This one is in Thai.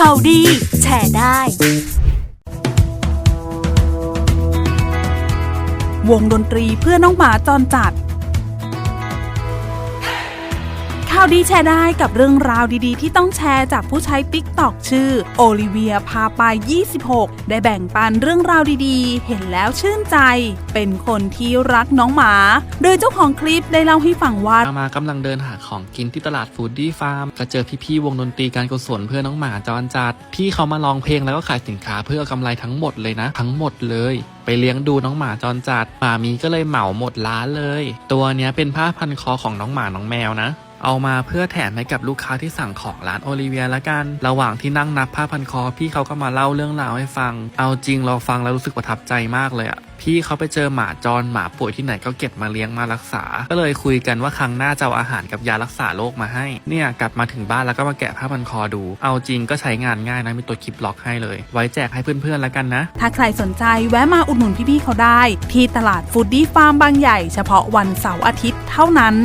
ข่าวดี แชร์ได้ วงดนตรีเพื่อน้องหมาจรจัด ข่าวดีแชร์ได้กับเรื่องราวดีๆ ที่ต้องแชร์จากผู้ใช้ t ิ k t o k ชื่อโอลิเวียพาไป 26 ได้แบ่งปันเรื่องราวดีๆ เห็นแล้วชื่นใจ เป็นคนที่รักน้องหมา โดยเจ้าของคลิปได้เล่าให้ฟังว่ามากำลังเดินหาของกินที่ตลาดฟูดดี้ฟาร์มก็เจอพี่ๆวงดนตรีการกุศลเพื่อน้องหมาจรจัด พี่เขามาร้องเพลงแล้วก็ขายสินค้าเพื่อกำไรทั้งหมดเลยนะ ทั้งหมดเลยไปเลี้ยงดูน้องหมาจรจัดหมามีก็เลยเหมาหมดร้านเลย ตัวเนี้ยเป็นผ้าพันคอของน้องหมาน้องแมวนะ เอามาเพื่อแถมให้กับลูกค้าที่สั่งของร้านโอลิเวียละกัน ระหว่างที่นั่งนับผ้าพันคอ พี่เขาก็มาเล่าเรื่องราวให้ฟัง เอาจริงเราฟังแล้วรู้สึกประทับใจมากเลยอะพี่เขาไปเจอหมาจรหมาป่วยที่ไหนก็เก็บมาเลี้ยงมารักษา ก็เลยคุยกันว่าครั้งหน้าจะเอาอาหารกับยารักษาโรคมาให้ เนี่ยกลับมาถึงบ้านแล้วก็มาแกะผ้าพันคอดู เอาจริงก็ใช้งานง่ายนะมีตัวคลิปล็อกให้เลย ไว้แจกให้เพื่อนๆแล้วกันนะ ถ้าใครสนใจแวะมาอุดหนุนพี่ๆเขาได้ ที่ตลาดฟูดดี้ฟาร์มบางใหญ่เฉพาะวันเสาร์อาทิตย์เท่านั้น